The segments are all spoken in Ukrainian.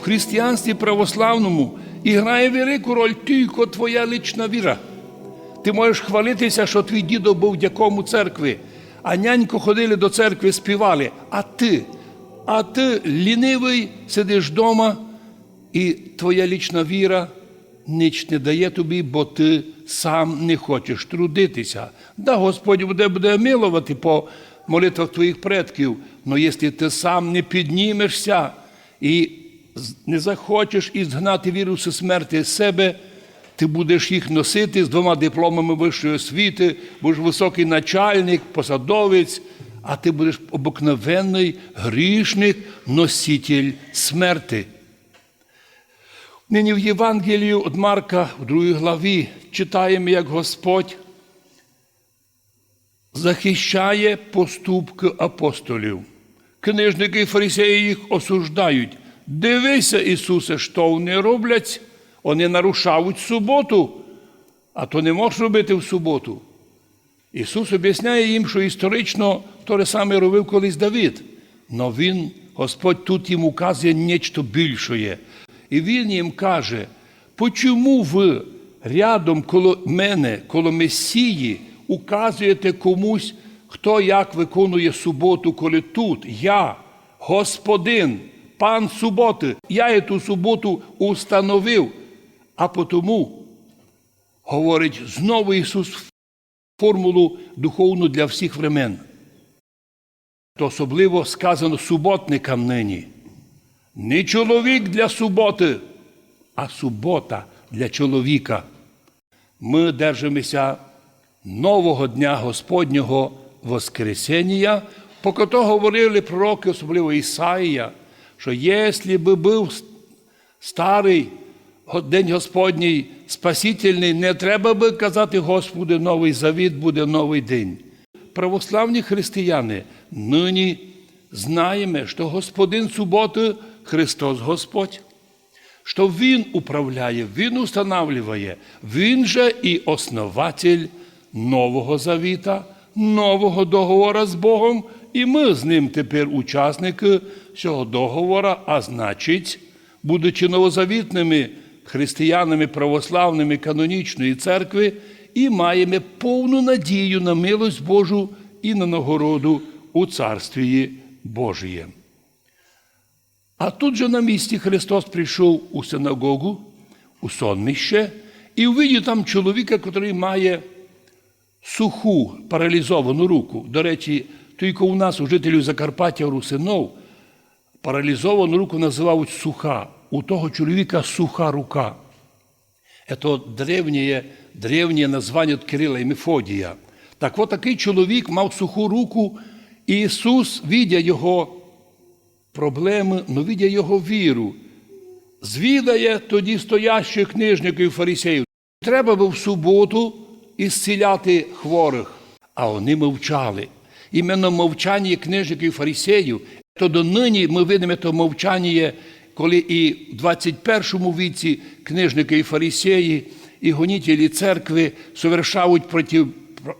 в християнстві православному і грає велику роль тільки твоя лична віра. Ти можеш хвалитися, що твій дідо був дяком у церкві, а нянько ходили до церкви, співали. А ти, а ти лінивий, сидиш вдома, і твоя лічна віра ніч не дає тобі, бо ти сам не хочеш трудитися. Да, Господь буде, буде милувати по молитвах твоїх предків, але якщо ти сам не піднімешся і не захочеш ізгнати віру зі смерті з себе, ти будеш їх носити з двома дипломами вищої освіти, будеш високий начальник, посадовець, а ти будеш обикновенний грішник, носитель смерти. Нині в Євангелію від Марка, в другій главі, читаємо, як Господь захищає поступки апостолів. Книжники і фарисеї їх осуждають. Дивися, Ісусе, що вони роблять, вони нарушають суботу, а то не можеш робити в суботу. Ісус об'ясняє їм, що історично те саме робив колись Давид. Но він, Господь тут їм указує нечто більше. І Він їм каже, почому ви рядом коло мене, коло Месії, указуєте комусь, хто як виконує суботу, коли тут я, Господин, пан суботи, я ту суботу установив, а потому, говорить знову Ісус формулу духовну для всіх времен. То особливо сказано суботникам нині. Не чоловік для суботи, а субота для чоловіка. Ми держимося нового дня Господнього Воскресення, по кото говорили пророки, особливо Ісаїя, що якщо би був старий День Господній Спасительний, не треба би казати, Господи, новий завіт, буде новий день. Православні християни нині знаємо, що Господин суботи Христос Господь, що Він управляє, Він устанавливає, Він же і основатель Нового Завіта, нового договора з Богом, і ми з ним тепер учасники цього договора, а значить, будучи новозавітними християнами православними канонічної церкви, і маємо повну надію на милость Божу і на нагороду у Царстві Божіє. А тут же на місці Христос прийшов у синагогу, у соннище, і увидів там чоловіка, який має суху паралізовану руку. До речі, тільки у нас, у жителів Закарпаття Русинов, паралізовану руку називають суха. У того чоловіка суха рука. Це древнє, древнє названня Кирила і Мефодія. Так от такий чоловік мав суху руку, і Ісус, видя його проблеми, но видя його віру, звідає тоді стоящих книжників фарисеїв. Треба би в суботу ісціляти хворих, а вони мовчали. Іменно мовчання книжників і фарисеїв, то донині ми видимо то мовчання, коли і в 21 віці книжники і фарисеї, і гонітелі церкви совершають проти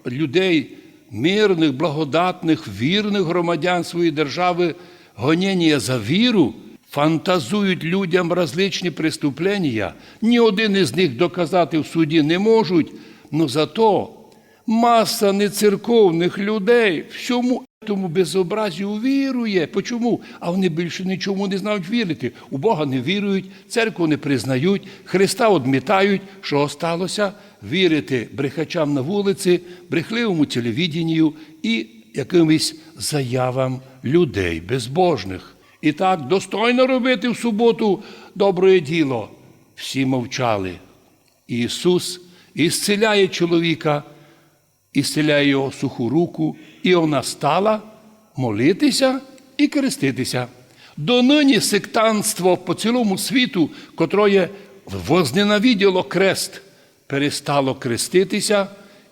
людей мирних, благодатних, вірних громадян своєї держави гонення за віру, фантазують людям различні преступлення. Ні один із них доказати в суді не можуть, але зато маса нецерковних людей всьому тому безобразію вірує. Почому? А вони більше нічому не знають вірити. У Бога не вірують, церкву не признають, Христа одмітають, що осталося вірити брехачам на вулиці, брехливому телевіденню і якимось заявам людей безбожних. І так достойно робити в суботу добре діло. Всі мовчали. Ісус ісцеляє чоловіка, ісцеляє його суху руку, і вона стала молитися і креститися. Донині сектантство по цілому світу, котроє возненавиділо крест, перестало креститися,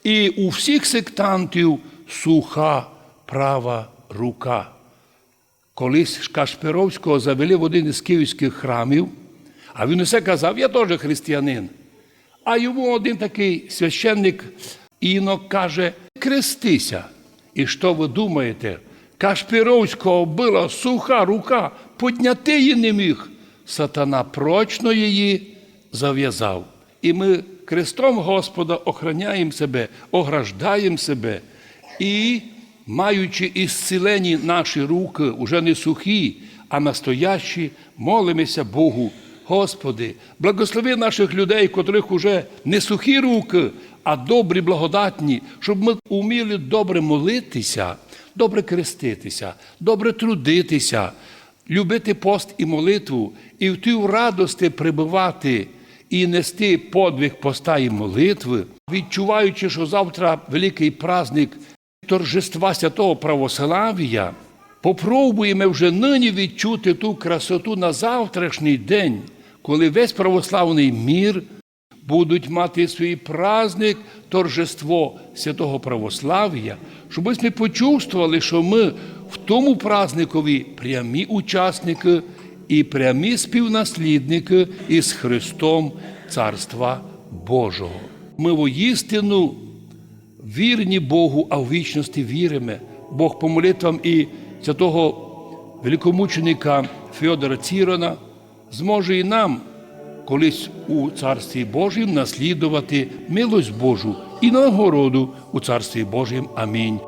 і у всіх сектантів суха права рука. Колись Кашпировського завели в один із київських храмів, а він усе казав, я теж християнин. А йому один такий священник інок каже: крестися. І що ви думаєте? Кашпіровського була суха рука, підняти її не міг. сатана прочно її зав'язав. І ми крестом Господа охраняємо себе, ограждаємо себе і, маючи ісцілені наші руки, уже не сухі, а настоящі, молимося Богу. Господи, благослови наших людей, котрих уже не сухі руки, а добрі, благодатні, щоб ми вміли добре молитися, добре креститися, добре трудитися, любити пост і молитву, і в тій радості прибувати і нести подвиг поста і молитви, відчуваючи, що завтра великий праздник торжества святого православ'я, попробуємо вже нині відчути ту красоту на завтрашній день, коли весь православний мір будуть мати свій праздник, торжество святого православ'я, щоб ми почувствували, що ми в тому праздникові прямі учасники і прямі співнаслідники із Христом Царства Божого. Ми воістину вірні Богу, а в вічності віримо. Бог по молитвам і святого великомученика Феодора Цірона зможе і нам колись у Царстві Божім наслідувати милость Божу і нагороду у Царстві Божім. Амінь.